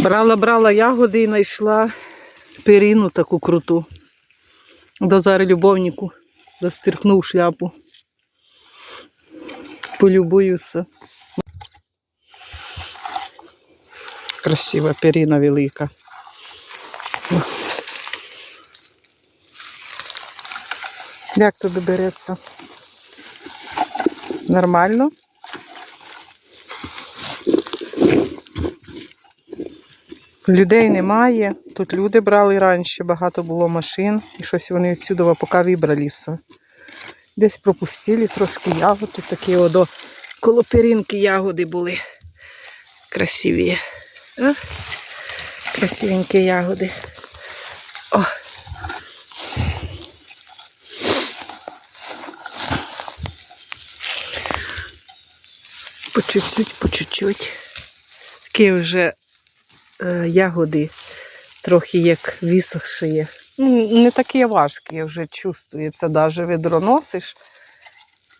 Брала, брала ягоди і знайшла перину таку круту. До зараз любовнику застрихнув шляпу. Полюбуюся. Красива перина велика. Як тобі береться? Нормально? Людей немає. Тут люди брали раніше, багато було машин, і щось вони відсюди поки вибралися. Десь пропустили трошки ягод. Тут такі одо коло перинки ягоди були. Красиві. А? Красивенькі ягоди. О. По чуть-чуть, по чуть-чуть. Такі вже ягоди трохи як висохші. Ну, не такі важкі, вже чувствується, навіть ведро носиш.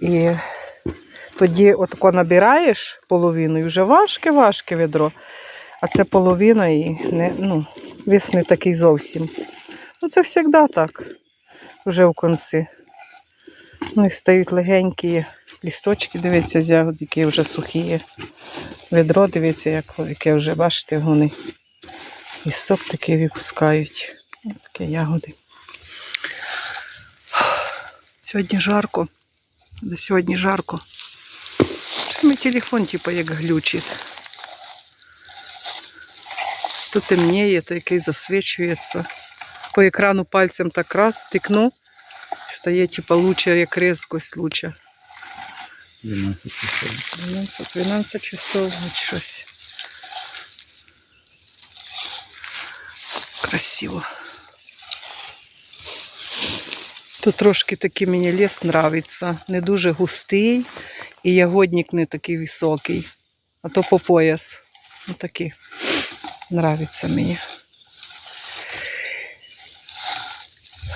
І тоді отако набираєш половину і вже важке-важке ведро. А це половина і не, ну, вес не такий зовсім. Ну це завжди так. Вже в кінці. Вони стають легенькі лісточки, дивіться, з які вже сухі. Ведро, дивіться, як, яке вже, бачите, вони. І сок такий випускають. Ось Такі ягоди. Сьогодні жарко. Да сьогодні жарко. Мій телефон, типу, як глючить. То темніє, то який засвічується. По екрану пальцем так раз тикну. Стає, типу, лучше, як різкость лучше. 12 часов. 12, 12 часов, щось. Красиво. Тут трошки такий мені ліс нравиться. Не дуже густий і ягодник не такий високий. А то по пояс. Отакий. Нравиться мені.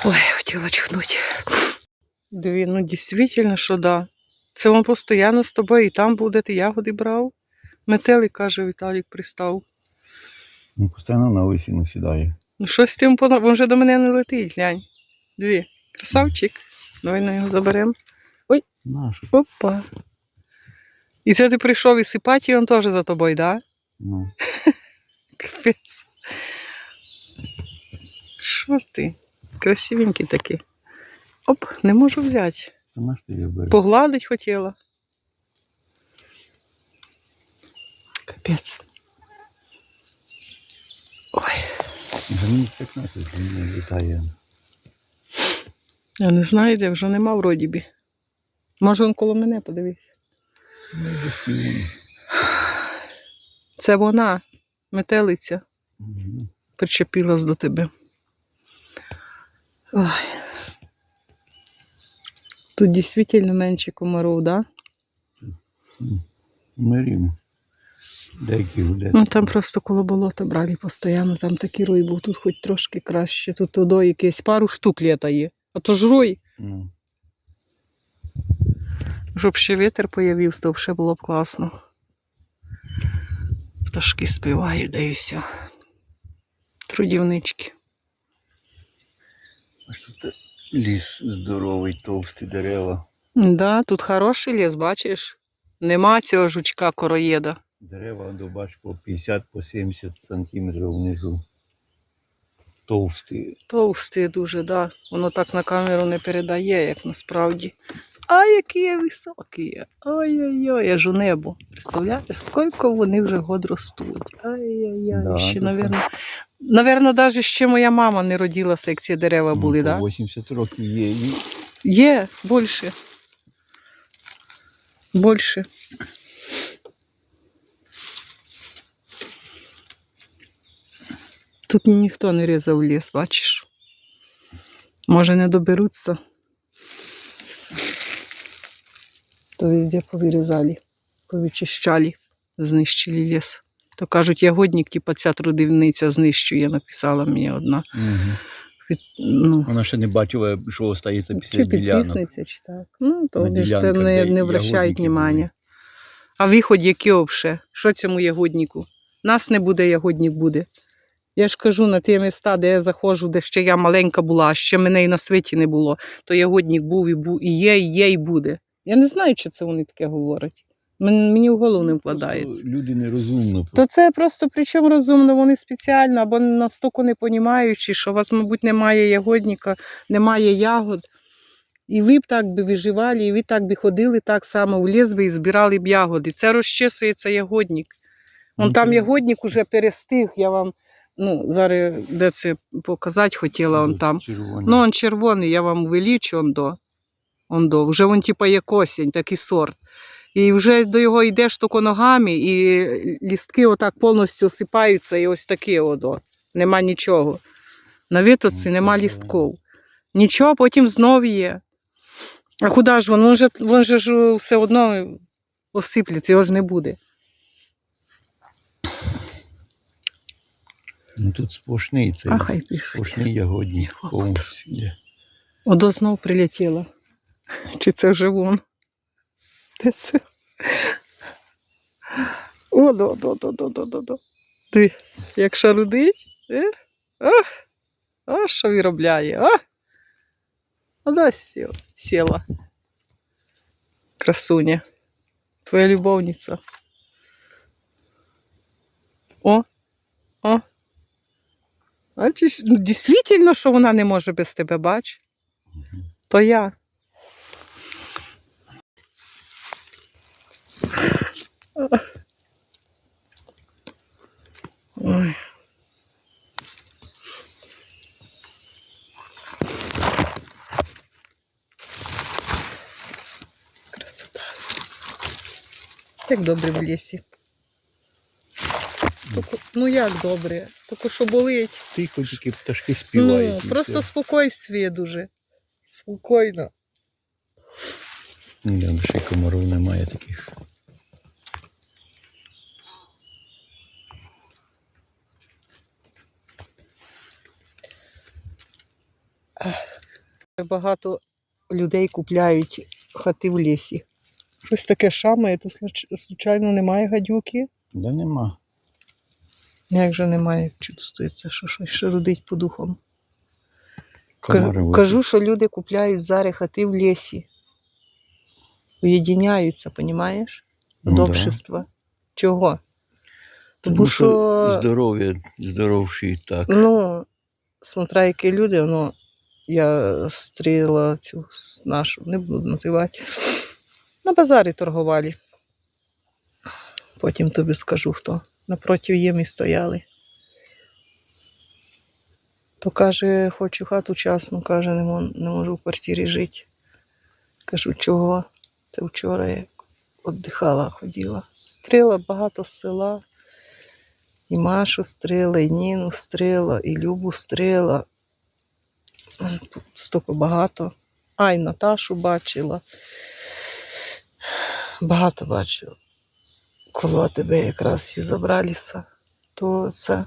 Ой, хотіла чихнути. Дві, ну дійсно, що да. Це він постійно з тобою і там буде, ти ягоди брав. Метелик, каже, Віталік пристав. Ну, постійно на осінь сідає. Ну щось з тим пона- він вже до мене не летить, глянь. Дві. Красавчик. Давай на його заберемо. Наш. Опа. І це ти прийшов і сипати, і він теж за тобою, да? Ну, Капець. Що ти? Красивенький такий. Оп, не можу взяти. Наш ти його бере. Погладить хотіла. Капець. Ой, Вже мені 15, він не літає. я не знаю, де вже нема вроді бі. Може він коло мене подивись. Ну. Це вона, метелиця, Мгм. причепилась до тебе. Ой. Тут дійсно менше комаров, да? Мирім. Деякі гуляють. Ну там просто коло болота брали постійно, там такий рой був, тут хоч трошки краще. Тут туди якесь пару штук літає. А то ж рой, Ну, щоб ще вітер появився, то вже було б класно. Пташки співають, да і все. Трудівнички. ось тут ліс здоровий, товсті дерева. Да, тут хороший ліс, бачиш? Нема цього жучка короєда. Дерева до бач по 50 по 70 сантиметрів внизу. Товсті. Товсті дуже, да. Воно так на камеру не передає, як насправді. А які я високі. Ой-ой-ой, аж у небо. Представляєш, скільки вони вже год ростуть. Ай-яй-яй, Да, ще, навірно. Навірно, навіть ще моя мама не родилася, як ці дерева були, ну, так? по Да? 80 років є. І Є більше. Більше. Тут ніхто не різав ліс, бачиш? Може не доберуться. То везде повирізали, повичищали, знищили ліс. То кажуть, ягодник, типа ця трудівниця знищує, написала мені одна. Угу. Від- Ну, Вона ще не бачила, що остається після чи ділянок. чи так. Ну, то вони ж там не, не ягодники внимання. А виход який взагалі? Що цьому ягоднику? Нас не буде, ягодник буде. Я ж кажу, на ті міста, де я заходжу, де ще я маленька була, ще мене і на світі не було, то ягодник був і був, і є, і є, і буде. Я не знаю, чи це вони таке говорять. Мені в голову не вкладається. Просто Люди нерозумно. То це просто причому розумно, вони спеціально або настільки не понімаючи, що у вас, мабуть, немає ягодника, немає ягод. І ви б так би виживали, і ви так би ходили так само в ліс би і збирали б ягоди. Це розчесується ягодник. Вон Ну, там ягодник уже перестиг, я вам ну, зараз де це показати хотіла, он там. Червоний. Ну, он червоний, я вам увеличу, он до. Он до. Вже він типа як осінь, такий сорт. І вже до його йдеш тільки ногами, і лістки отак повністю осипаються, і ось таке одо. Нема нічого. На витоці нема лістків. Нічого, потім знов є. А куди ж він? Він же, він же ж все одно осиплеться, його ж не буде. Ну тут сплошний цей. А хай пишуть. Сплошний ягодник. Повністю. Одо знов прилетіло. Чи це вже вон? Де це? О, до, до, до, до, до, до, до. Ти, як шарудить, е? А, а що виробляє? А? Вона сіла. сіла. Красуня. Твоя любовниця. О, о. Бачиш, дійсно, що вона не може без тебе, бач? То я. Ой. Красота. Як добре в лісі. Тільки- ну як добре? Тільки що болить. Тихо тільки пташки співають. Ну, просто все. спокойствие дуже. Спокійно. Ні, ще комаров немає таких. Багато людей купляють хати в лісі. Щось таке шамає, то случ- случайно немає гадюки. Да нема. Як же немає, чувствується, що щось шарудить по духам. Комари Кажу, що люди купляють зараз хати в лісі. Уєдиняються, понімаєш? Ну Від да. Чого? Тому Тому що, здоров'я, здоровші і так. ну, смотря які люди, ну, я стріла цю нашу, не буду називати. На базарі торгували. Потім тобі скажу хто. Напроти їм стояли. То каже, хочу хату часну, каже, не, мо- не можу в квартирі жити. Кажу, чого? Це вчора я віддихала, ходила. Стріла багато села. І Машу стріла, і Ніну стріла, і Любу стріла. Тут багато. А, і Наташу бачила. Багато бачила. Коли тебе якраз всі забралися, то це.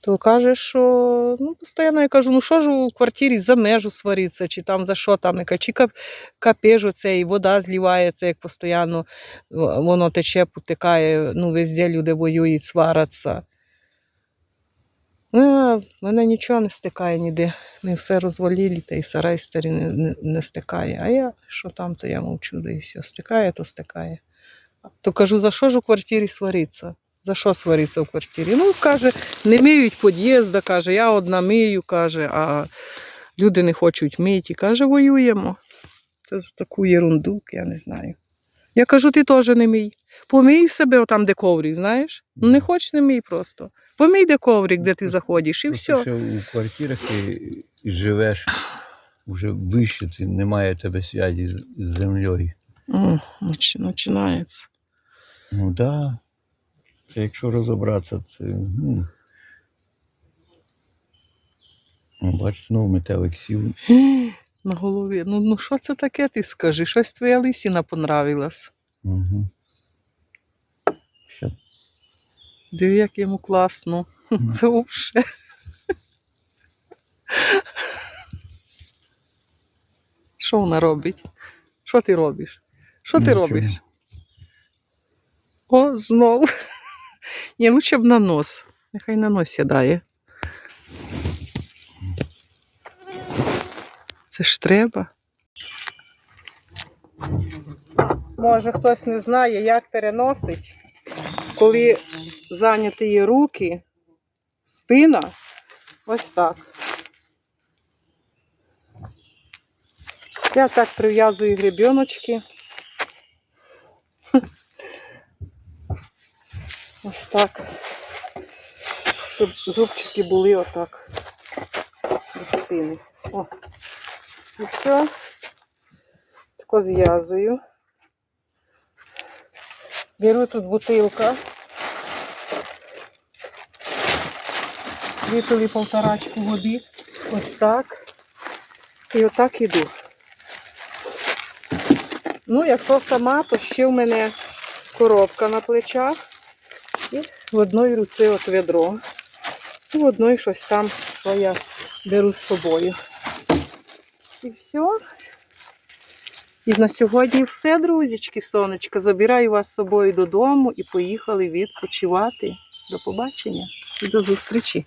То каже, що ну, постійно я кажу, ну що ж у квартирі за межу свариться, чи там за що там, яка, чи кап, капеж оцей, і вода злівається, як постійно воно тече, потекає, ну везде люди воюють, сваряться. А мене нічого не стикає ніде. Ми все розвалили, та й сарай старий не, не, не стикає. А я, що там, то я мовчу, да і все. Стикає, то стикає. То кажу, за що ж у квартирі свариться? За що свариться в квартирі? Ну, каже, не миють під'їзда, каже, я одна мию, каже, а люди не хочуть мити. Каже, воюємо. Це за таку ерунду, я не знаю. Я кажу, ти теж не мій. Помий в себе там, де коврик, знаєш? Ну не хоч не мій просто. Помий де коврик, де ти заходиш, і Просто все. що у квартирах ти живеш вже вище, ти немає тебе зв'язі з, з землею. М, Починається. Ну так. Да. Це якщо розібратися, це. Ну, ну бач, знову метелик сів. На голові. Ну, ну що це таке, ти скажи? Щось твоя лисіна понравилась. Угу. Ще Диви, як йому класно. Мгм. Це взагалі. Що вона робить? Що ти робиш? Що ти робиш? О, знов. Ні, лучше б на нос. Нехай на нос сідає. Це ж треба. Може, хтось не знає, як переносить, коли зайняті її руки, спина, ось так. Я так прив'язую гребіночки. Ось так. Щоб зубчики були отак. До спини. О. І все. Тако зв'язую. Беру тут бутилка. Літрові полторачку води. Ось так. І отак іду. Ну, якщо сама, то ще в мене коробка на плечах. І в одній руці от ведро. І в одній щось там, що я беру з собою. І все. І на сьогодні все, друзічки, сонечка. Забираю вас з собою додому і поїхали відпочивати. До побачення і до зустрічі.